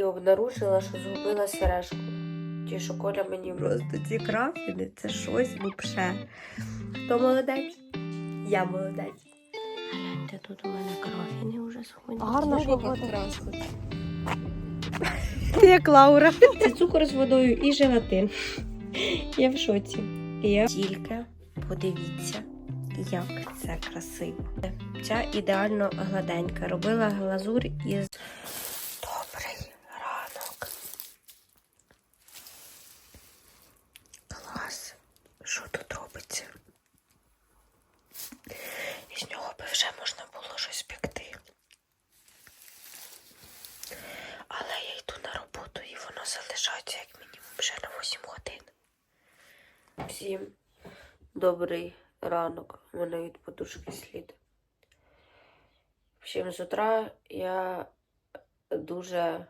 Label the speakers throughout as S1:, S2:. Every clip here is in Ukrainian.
S1: і обнаружила, що згубила сережку. Ті, що Коля мені просто ці крафіни, це щось вообще. Хто молодець? Я молодець. Гляньте, тут у мене крафіни вже сходять.
S2: Гарна погода.
S1: Як Лаура. Це цукор з водою і желатин. Я в шоці. Я... Тільки подивіться, як це красиво. Ця ідеально гладенька. Робила глазур із. Добрий ранок. Клас. Що тут робиться? Із нього би вже можна було щось пекти. Але я йду на роботу і воно залишається як мінімум вже на 8 годин. Всім добрий ранок. У мене від подушки слід. Всім з утра я дуже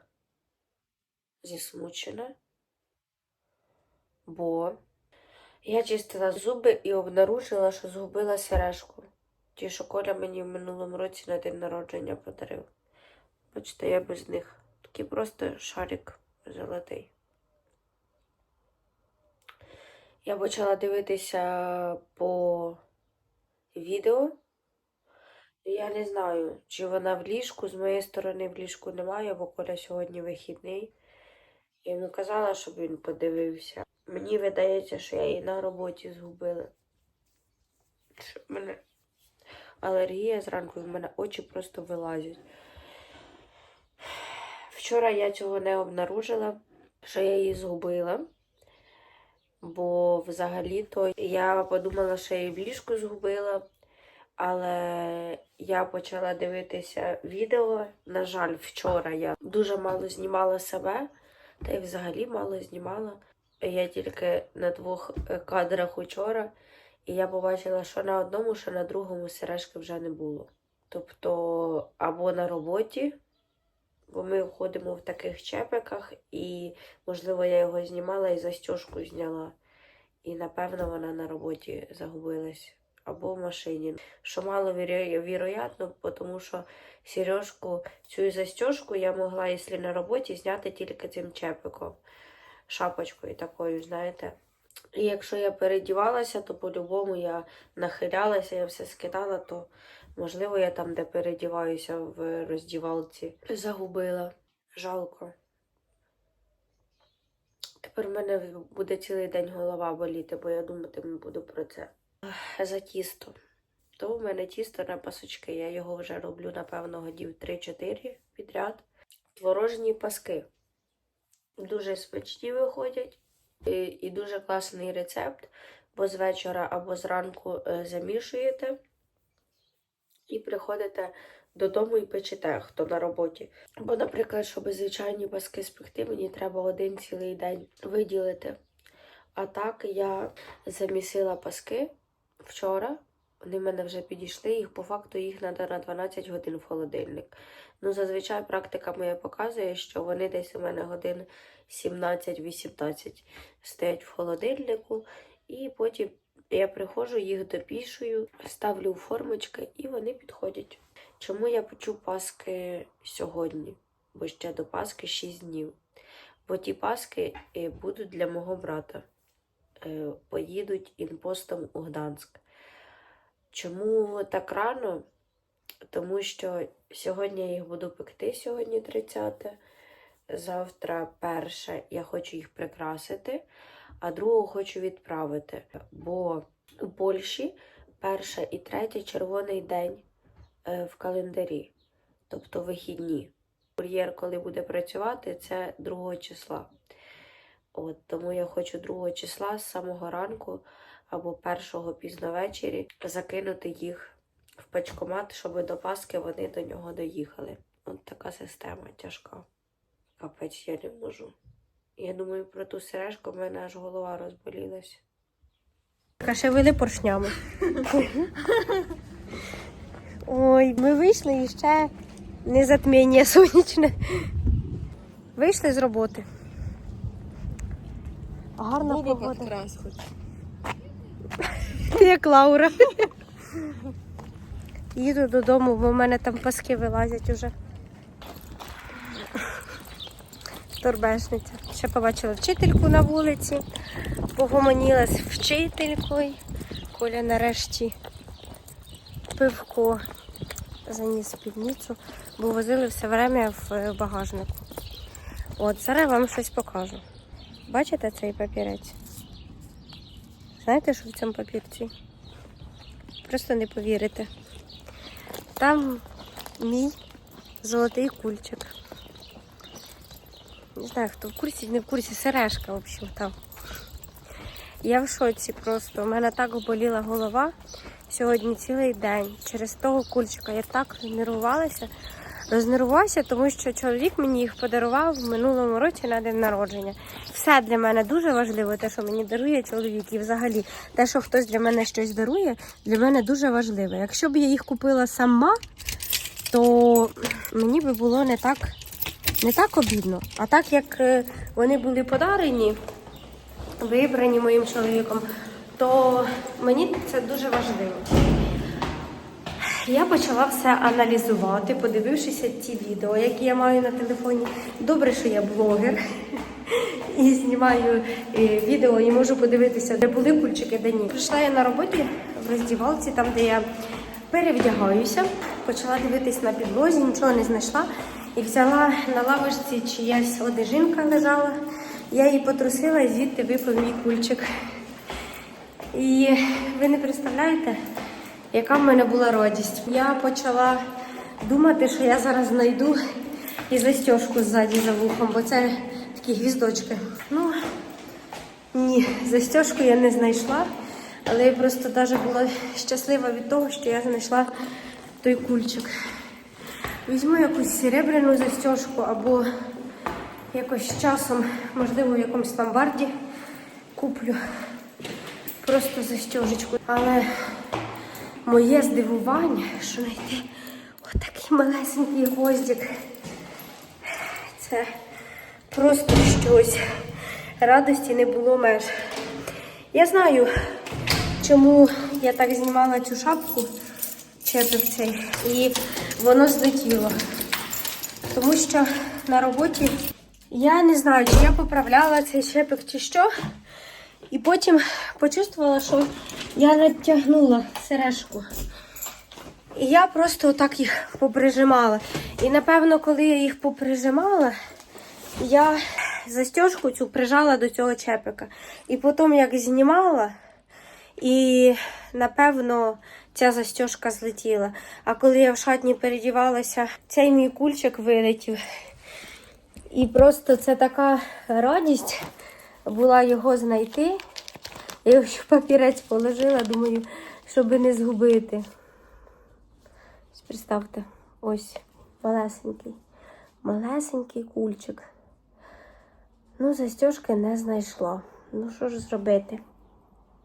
S1: зісмучена, бо я чистила зуби і обнаружила, що згубила сережку. Ті, що Коля мені в минулому році на день народження подарив. Бачите, я без них. Такий просто шарик золотий. Я почала дивитися по відео. Я не знаю, чи вона в ліжку. З моєї сторони в ліжку немає, бо Коля сьогодні вихідний. Я йому казала, щоб він подивився. Мені видається, що я її на роботі згубила. Що в мене алергія зранку, в мене очі просто вилазять. Вчора я цього не обнаружила, що я її згубила. Бо взагалі-то я подумала, що я її в ліжку згубила. Але я почала дивитися відео. На жаль, вчора я дуже мало знімала себе, та й взагалі мало знімала. Я тільки на двох е, кадрах учора, і я побачила, що на одному, що на другому сережки вже не було. Тобто, або на роботі, бо ми ходимо в таких чепиках, і, можливо, я його знімала і застіжку зняла. І, напевно, вона на роботі загубилась. Або в машині. Що мало віро- віроятно, тому що сережку, цю застіжку я могла, якщо на роботі, зняти тільки цим чепиком, шапочкою такою, знаєте. І якщо я передівалася, то по-любому я нахилялася, я все скидала, то можливо я там, де передіваюся в роздівалці, загубила. Жалко. Тепер в мене буде цілий день голова боліти, бо я думатиму буду про це. За тісто. То в мене тісто на пасочки. Я його вже роблю, напевно, годів 3-4 підряд. Творожні паски. Дуже смачні виходять. І, і дуже класний рецепт, бо з вечора або зранку е, замішуєте і приходите додому і печете, хто на роботі. Бо, наприклад, щоб звичайні паски спекти, мені треба один цілий день виділити. А так я замісила паски вчора. Вони в мене вже підійшли, їх по факту їх треба на 12 годин в холодильник. Ну, зазвичай практика моя показує, що вони десь у мене годин 17-18 стоять в холодильнику, і потім я приходжу, їх допішую, ставлю в формочки і вони підходять. Чому я печу паски сьогодні? Бо ще до Паски 6 днів. Бо ті паски е, будуть для мого брата. Е, Поїдуть інпостом у Гданськ. Чому так рано? Тому що сьогодні я їх буду пекти, сьогодні 30, завтра перше я хочу їх прикрасити, а другу хочу відправити. Бо у Польщі перша і третя червоний день е, в календарі, тобто вихідні. Кур'єр, коли буде працювати, це 2 числа. От, тому я хочу 2 числа з самого ранку або першого пізно ввечері закинути їх в пачкомат, щоб до Паски вони до нього доїхали. От така система тяжка. Капець я не можу. Я думаю про ту сережку, в мене аж голова розболілася.
S2: Кашевили поршнями. Ой, ми вийшли і ще не затміння сонячне. Вийшли з роботи. Гарна погода. Ти як Лаура. Їду додому, бо в мене там паски вилазять уже.
S1: торбешниця. Ще побачила вчительку на вулиці, погомоніла з вчителькою. Коля нарешті пивко заніс в півницю, бо возили все время в е, багажнику. От, зараз вам щось покажу. Бачите цей папірець? Знаєте, що в цьому папірці? Просто не повірите. Там мій золотий кульчик. Не знаю, хто в курсі, не в курсі, сережка, в общем, там. Я в шоці просто. У мене так боліла голова сьогодні цілий день. Через того кульчика я так нервувалася. Рознервувалася, тому що чоловік мені їх подарував в минулому році на день народження. Все для мене дуже важливо, те, що мені дарує чоловік, і взагалі те, що хтось для мене щось дарує, для мене дуже важливо. Якщо б я їх купила сама, то мені би було не так, не так обідно. А так як е, вони були подарені, вибрані моїм чоловіком, то мені це дуже важливо. Я почала все аналізувати, подивившися ті відео, які я маю на телефоні. Добре, що я блогер і знімаю е, відео і можу подивитися, де були кульчики, де ні. Прийшла я на роботі в роздівалці, там де я перевдягаюся, почала дивитись на підлозі, нічого не знайшла. І взяла на лавочці чиясь одежинка лежала. Я її потрусила і звідти випав мій кульчик. І ви не представляєте, яка в мене була радість. Я почала думати, що я зараз знайду і застіжку ззаді за вухом, бо це такі гвіздочки. Ну, ні, застіжку я не знайшла, але я просто навіть була щаслива від того, що я знайшла той кульчик. Візьму якусь серебряну застіжку або якось часом, можливо, в якомусь ломбарді куплю просто застіжечку. Але моє здивування, що знайти отакий малесенький гвоздик. Це просто щось. Радості не було меж. Я знаю, чому я так знімала цю шапку, чепик цей, і воно злетіло. Тому що на роботі я не знаю, чи я поправляла цей чепик, чи що. І потім почувствувала, що я натягнула сережку. І я просто отак їх поприжимала. І напевно, коли я їх поприжимала, я застіжку цю прижала до цього чепика. І потім як знімала, і напевно ця застіжка злетіла. А коли я в шатні передівалася, цей мій кульчик вилетів. І просто це така радість була його знайти. Я його ще папірець положила, думаю, щоб не згубити. Ось Представте, ось малесенький, малесенький кульчик. Ну, застіжки не знайшла. Ну, що ж зробити?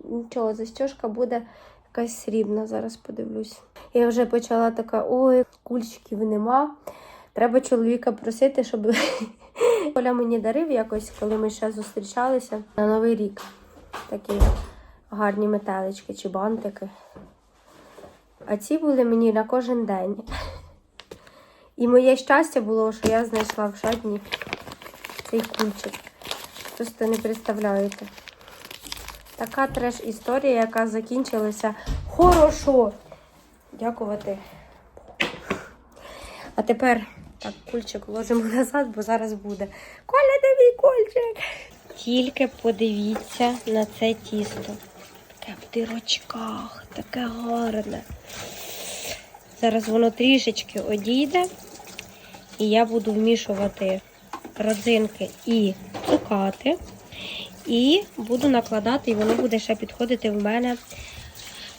S1: Нічого, застіжка буде якась срібна, зараз подивлюсь. Я вже почала така, ой, кульчиків нема. Треба чоловіка просити, щоб Коля мені дарив якось, коли ми ще зустрічалися на Новий рік. Такі гарні метелички чи бантики. А ці були мені на кожен день. І моє щастя було, що я знайшла в шатні цей кульчик. Просто не представляєте. Така треш-історія, яка закінчилася хорошо. Дякувати. А тепер так, кульчик ложимо назад, бо зараз буде. Коля, мій кульчик? Тільки подивіться на це тісто. Таке в дирочках, таке гарне. Зараз воно трішечки одійде. І я буду вмішувати родзинки і цукати. І буду накладати, і воно буде ще підходити в мене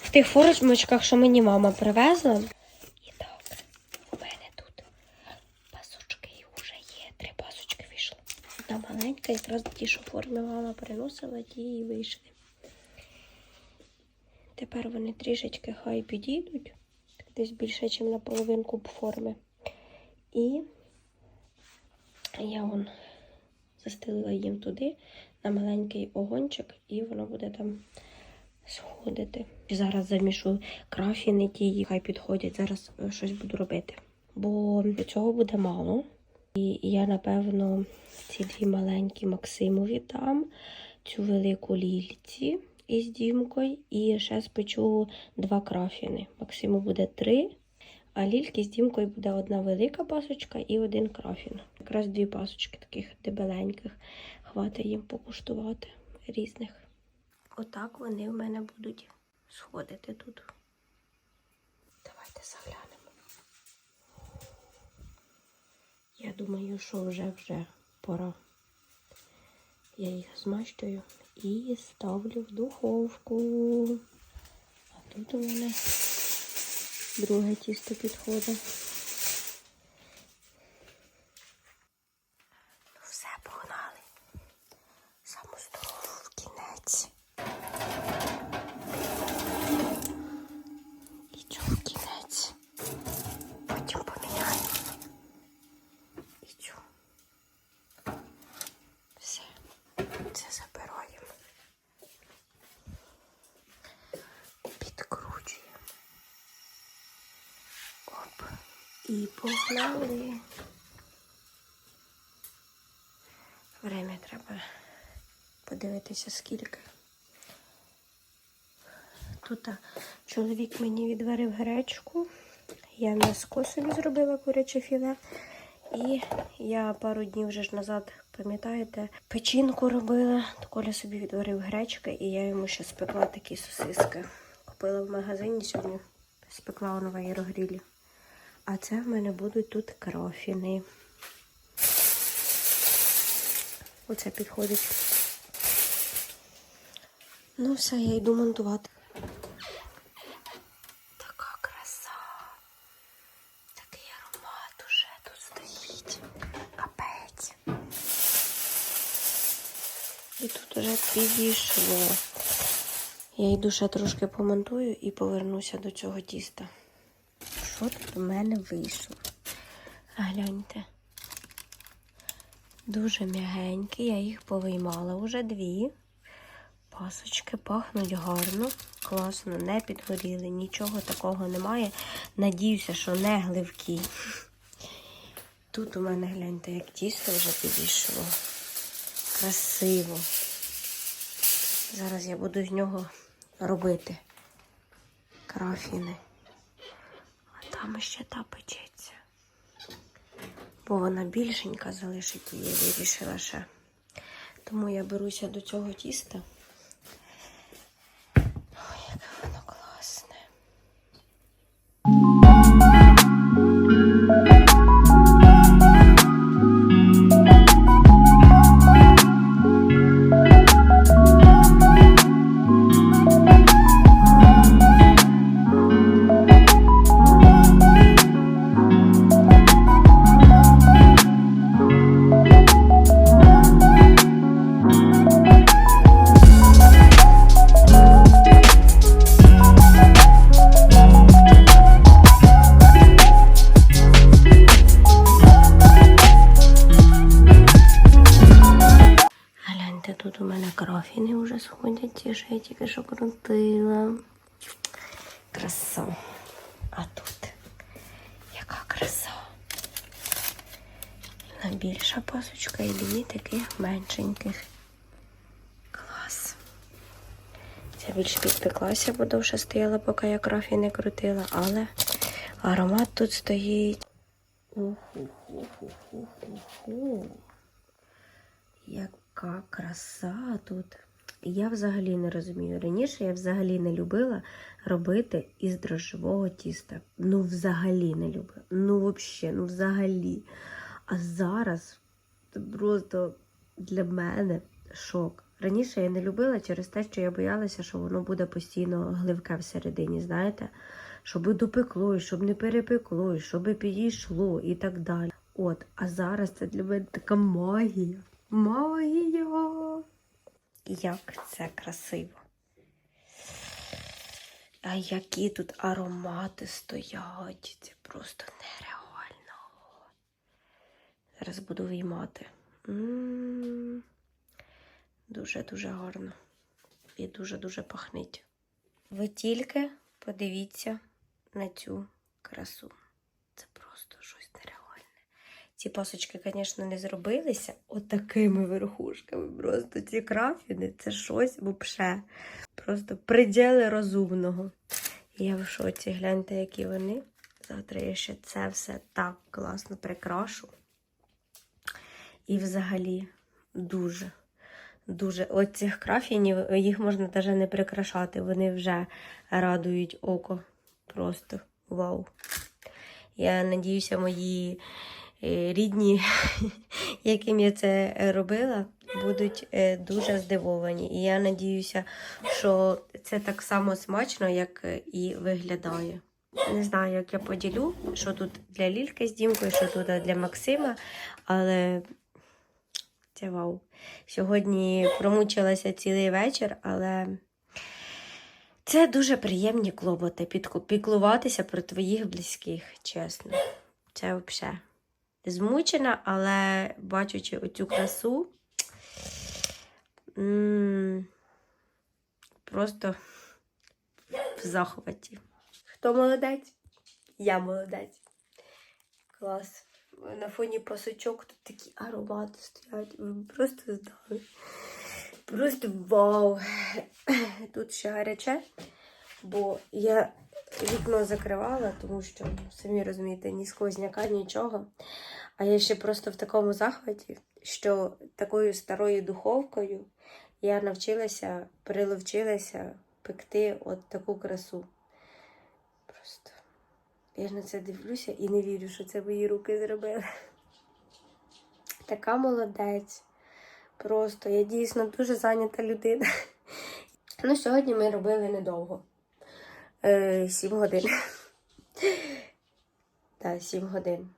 S1: в тих формочках, що мені мама привезла. І так, у мене тут пасочки вже є. Три пасочки вийшло. Маленька, якраз ті, що в формі мама приносила, ті і вийшли. Тепер вони трішечки хай підійдуть, десь більше, ніж на половинку форми. І я вон застелила їм туди на маленький огончик, і воно буде там сходити. Зараз замішу крафіни ті, хай підходять. Зараз е, щось буду робити. Бо цього буде мало. І я, напевно, ці дві маленькі Максимові дам, цю велику лільці із дімкою, і ще спечу два крафіни. Максиму буде три, а лільки з дімкою буде одна велика пасочка і один крафін. Якраз дві пасочки таких дебеленьких. Хватить їм покуштувати різних. Отак вони в мене будуть сходити тут. Давайте заглянемо. Я думаю, що вже вже пора. Я їх змащую і ставлю в духовку. А тут у мене друге тісто підходить. Ну все, погнали. Саму столову в кінець. І цю в кінець. Потім поміняємо. І цю. Все. Це забираємо. Підкручуємо. Оп. І погнали. Время треба подивитися скільки. Тут чоловік мені відварив гречку. Я м'яско собі зробила куряче філе. І я пару днів вже ж назад, пам'ятаєте, печінку робила. То Коля собі відварив гречки, і я йому ще спекла такі сосиски. Купила в магазині сьогодні, спекла у новій аерогрілі. А це в мене будуть тут крофіни. Оце підходить. Ну, все, я йду монтувати. Така краса. Такий аромат уже тут стоїть. Капець. І тут уже підійшло. Я йду ще трошки помонтую і повернуся до цього тіста. Що тут у мене вийшло? Гляньте. Дуже м'ягенькі, я їх повиймала вже дві. Пасочки пахнуть гарно, класно, не підгоріли, нічого такого немає. Надіюся, що не гливкі. Тут у мене гляньте, як тісто вже підійшло. Красиво. Зараз я буду з нього робити крафіни. Там ще та печеться. Бо вона більшенька залишить її, вирішила ще. Тому я беруся до цього тіста. Тут у мене крафіни вже сходять, ті, що я тільки що крутила. Краса. А тут яка краса. Одна більша пасочка і дві таких меншеньких. Клас. Ця більш підпеклася, бо довше стояла, поки я крафіни крутила, але аромат тут стоїть. Уху-ху-ху-ху-ху. Яка краса тут. Я взагалі не розумію. Раніше я взагалі не любила робити із дрожжевого тіста. Ну, взагалі не любила. Ну, взагалі, ну взагалі. А зараз це просто для мене шок. Раніше я не любила через те, що я боялася, що воно буде постійно гливке всередині, знаєте? Щоб допекло, щоб не перепекло, щоб підійшло і так далі. От, а зараз це для мене така магія. Магія! Як це красиво. А які тут аромати стоять. Це просто нереально. Зараз буду виймати. Дуже-дуже гарно. І дуже-дуже пахнить. Ви тільки подивіться на цю красу. Це просто щось нереальне. Ці пасочки, звісно, не зробилися отакими верхушками. Просто ці крафіни це щось вообще. Просто приділи розумного. Я в шоці, гляньте, які вони. Завтра я ще це все так класно прикрашу. І взагалі дуже, дуже. От цих крафінів їх можна навіть не прикрашати. Вони вже радують око. Просто вау. Я надіюся, мої рідні, яким я це робила, будуть е, дуже здивовані. І я надіюся, що це так само смачно, як е, і виглядає. Не знаю, як я поділю, що тут для Лільки з Дімкою, що тут для Максима, але це вау. Сьогодні промучилася цілий вечір, але це дуже приємні клопоти піклуватися про твоїх близьких, чесно. Це взагалі. Змучена, але бачучи оцю красу, просто в захваті. Хто молодець? Я молодець. Клас. На фоні пасочок тут такі аромати стоять. Ви просто здали. Просто вау. Тут ще гаряче, бо я вікно закривала, тому що, самі розумієте, ні сквозняка, нічого. А я ще просто в такому захваті, що такою старою духовкою я навчилася, приловчилася пекти от таку красу. Просто я на це дивлюся і не вірю, що це мої руки зробили. Така молодець. Просто я дійсно дуже зайнята людина. Ну, сьогодні ми робили недовго. Е, сім годин. Так, сім годин.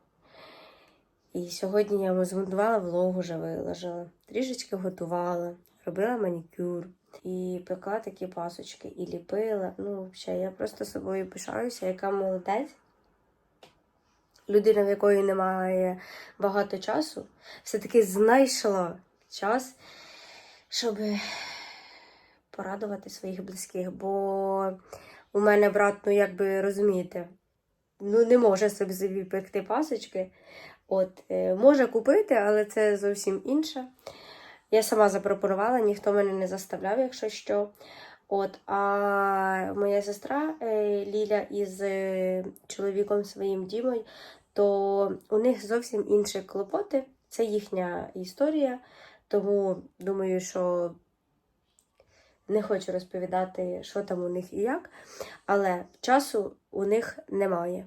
S1: І сьогодні я змонтувала влогу, вже виложила. Трішечки готувала, робила манікюр і пекла такі пасочки, і ліпила. Ну, взагалі, я просто собою пишаюся, яка молодець. Людина, в якої немає багато часу, все-таки знайшла час, щоб порадувати своїх близьких. Бо у мене брат, ну як би розумієте, ну не може собі пекти пасочки. От, е, може купити, але це зовсім інше. Я сама запропонувала, ніхто мене не заставляв, якщо що. От, а моя сестра е, Ліля із е, чоловіком своїм Дімою, то у них зовсім інші клопоти. Це їхня історія. Тому думаю, що не хочу розповідати, що там у них і як. Але часу у них немає.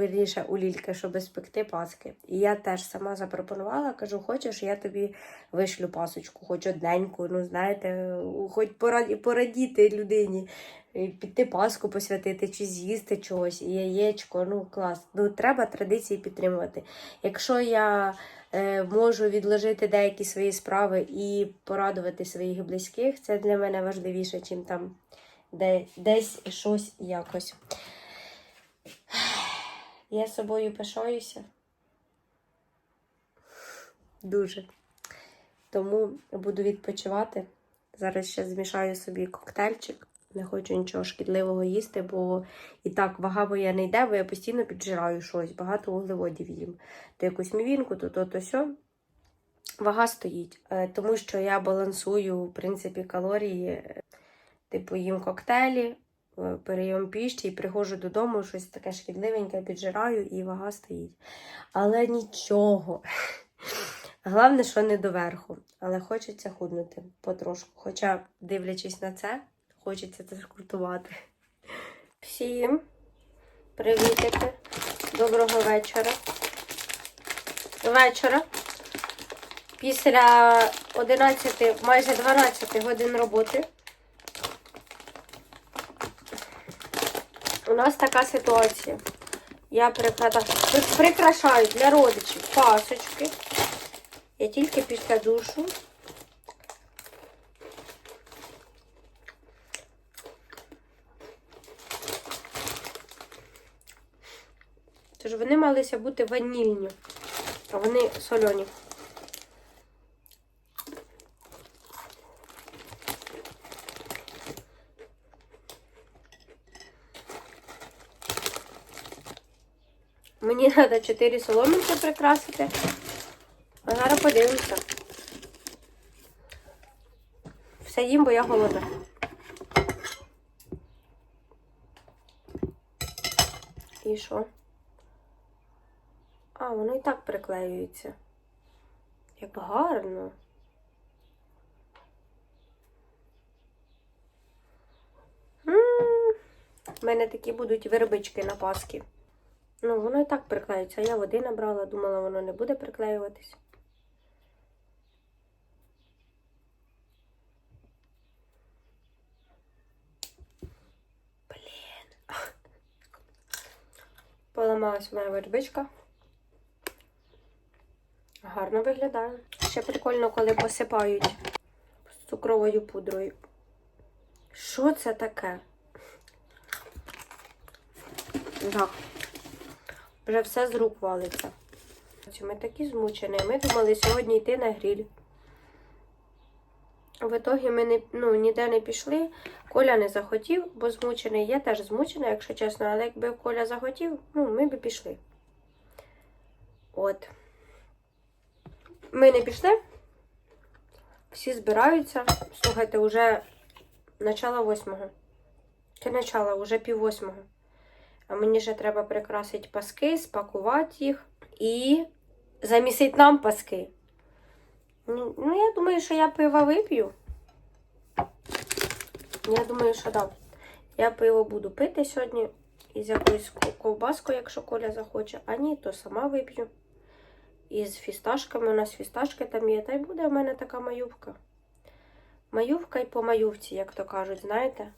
S1: Вірніше у Лільки, щоб спекти паски. І я теж сама запропонувала, кажу, хочеш, я тобі вишлю пасочку, хоч одненьку, ну знаєте, хоч пора- порадіти людині, піти паску посвятити, чи з'їсти чогось, і яєчко, ну клас. Ну треба традиції підтримувати. Якщо я можу відложити деякі свої справи і порадувати своїх близьких, це для мене важливіше, чим там де, десь щось якось. Я собою пишаюся. Дуже. Тому буду відпочивати. Зараз ще змішаю собі коктейльчик. Не хочу нічого шкідливого їсти, бо і так вага моя не йде, бо я постійно піджираю щось, багато вуглеводів їм. То якусь мівінку, то то, то сьо. Вага стоїть, Е, тому що я балансую, в принципі, калорії. е, Типу, їм коктейлі, е, перейом піші і приходжу додому, щось таке шкідливеньке піджираю, і вага стоїть. Але нічого. Головне, що не доверху. Але хочеться худнути потрошку. Хоча, дивлячись на це, хочеться це скрутувати. Всім привітики. Доброго вечора. Вечора. Після 11, майже 12 годин роботи. У нас така ситуація. Я прикрашаю для родичів пасочки. Я тільки після душу. Вони малися бути ванільні, а вони сольоні. Мені треба 4 соломинки прикрасити. А зараз подивимося. Все їм, бо я голодна. І що? А, воно і так приклеюється. Як гарно. У мене такі будуть вербички на паски. Ну, воно і так приклеюється. Я води набрала, думала, воно не буде приклеюватись. Поламалась моя вербичка. Гарно виглядає. Ще прикольно, коли посипають цукровою пудрою. Що це таке? Так. Вже все з рук валиться. Ми такі змучені. Ми думали сьогодні йти на гриль. В ітогі ми не, ну, ніде не пішли. Коля не захотів, бо змучений. Я теж змучена, якщо чесно, але якби Коля захотів, ну, ми б пішли. От. Ми не пішли. Всі збираються. Слухайте, вже начало восьмого. Чи начало, вже пів восьмого. А мені ще треба прикрасити паски, спакувати їх і замісити нам паски. Ну, ну, я думаю, що я пиво вип'ю. Я думаю, що так. Я пиво буду пити сьогодні із якоюсь ко- ковбаскою, якщо Коля захоче. А ні, то сама вип'ю. І з фісташками. У нас фісташки там є. Та й буде в мене така маювка. Маювка і по маювці, як то кажуть, знаєте.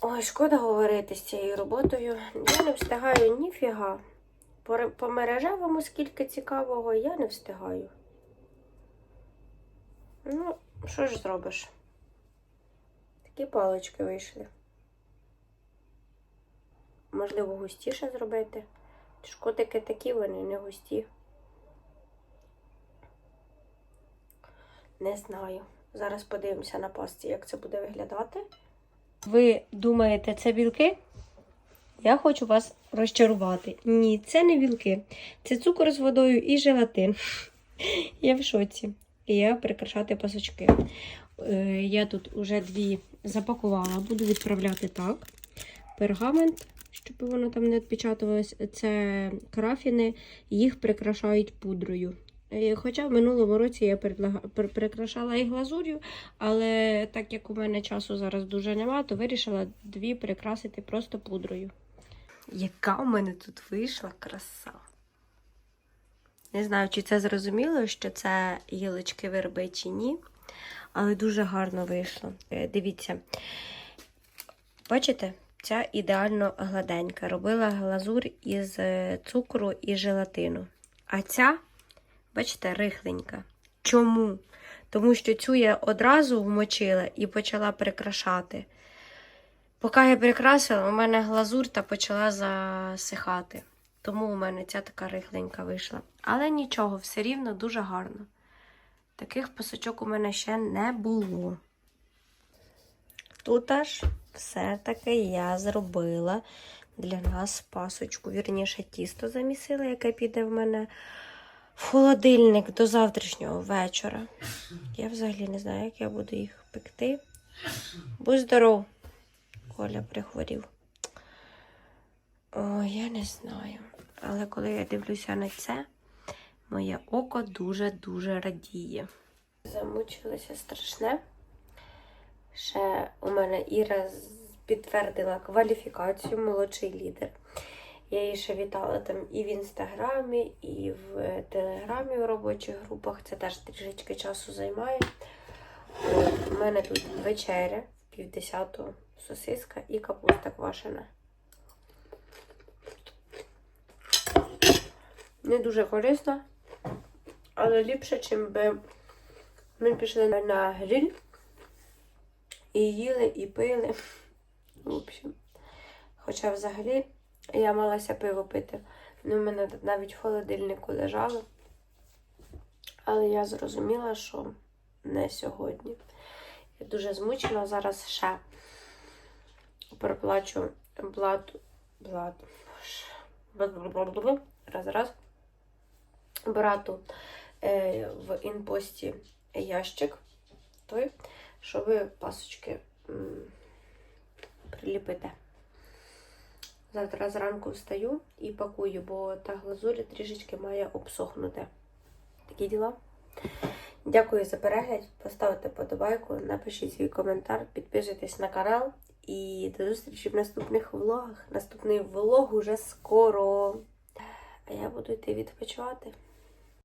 S1: Ой, шкода говорити з цією роботою. Я не встигаю ніфіга. По, по мережевому скільки цікавого, я не встигаю. Ну, що ж зробиш? Такі палички вийшли. Можливо, густіше зробити. Шкотики такі, вони не густі. Не знаю. Зараз подивимося на пасті, як це буде виглядати. Ви думаєте, це білки? Я хочу вас розчарувати. Ні, це не білки. Це цукор з водою і желатин. Я в шоці. І я прикрашати пасочки. Е, Я тут вже дві запакувала, буду відправляти так. Пергамент, щоб воно там не відпечатувалось. Це крафіни, їх прикрашають пудрою. Е, Хоча в минулому році я прикрашала і глазур'ю, але так як у мене часу зараз дуже нема, то вирішила дві прикрасити просто пудрою. Яка у мене тут вийшла краса. Не знаю, чи це зрозуміло, що це гілочки верби чи ні, але дуже гарно вийшло. Е, Дивіться, бачите, ця ідеально гладенька. Робила глазур із е, цукру і желатину. А ця, бачите, рихленька. Чому? Тому що цю я одразу вмочила і почала прикрашати. Поки я прикрасила, у мене глазур та почала засихати. Тому у мене ця така рихленька вийшла. Але нічого, все рівно дуже гарно. Таких пасочок у мене ще не було. Тут аж все-таки я зробила для нас пасочку. Вірніше, тісто замісила, яке піде в мене в холодильник до завтрашнього вечора. Я взагалі не знаю, як я буду їх пекти. Будь здоров! Коля прихворів. О, я не знаю. Але коли я дивлюся на це, моє око дуже-дуже радіє. Замучилася страшне. Ще у мене Іра підтвердила кваліфікацію молодший лідер. Я її ще вітала там і в інстаграмі, і в телеграмі в робочих групах. Це теж трішечки часу займає. У мене тут вечеря в півдесятого сосиска і капуста квашена. Не дуже корисна, але ліпше, чим би ми пішли на гриль і їли, і пили. В общем. Хоча взагалі я малася пиво пити. Ну, в мене навіть в холодильнику лежало. Але я зрозуміла, що не сьогодні. Я дуже змучена. Зараз ще проплачу блату. Блат. Раз раз брату е, в інпості ящик той, що ви пасочки приліпите. Завтра зранку встаю і пакую, бо та глазурь трішечки має обсохнути. Такі діла. Дякую за перегляд. Поставте подобайку, напишіть свій коментар, підпишитесь на канал і до зустрічі в наступних влогах. Наступний влог уже скоро. А я буду йти відпочивати.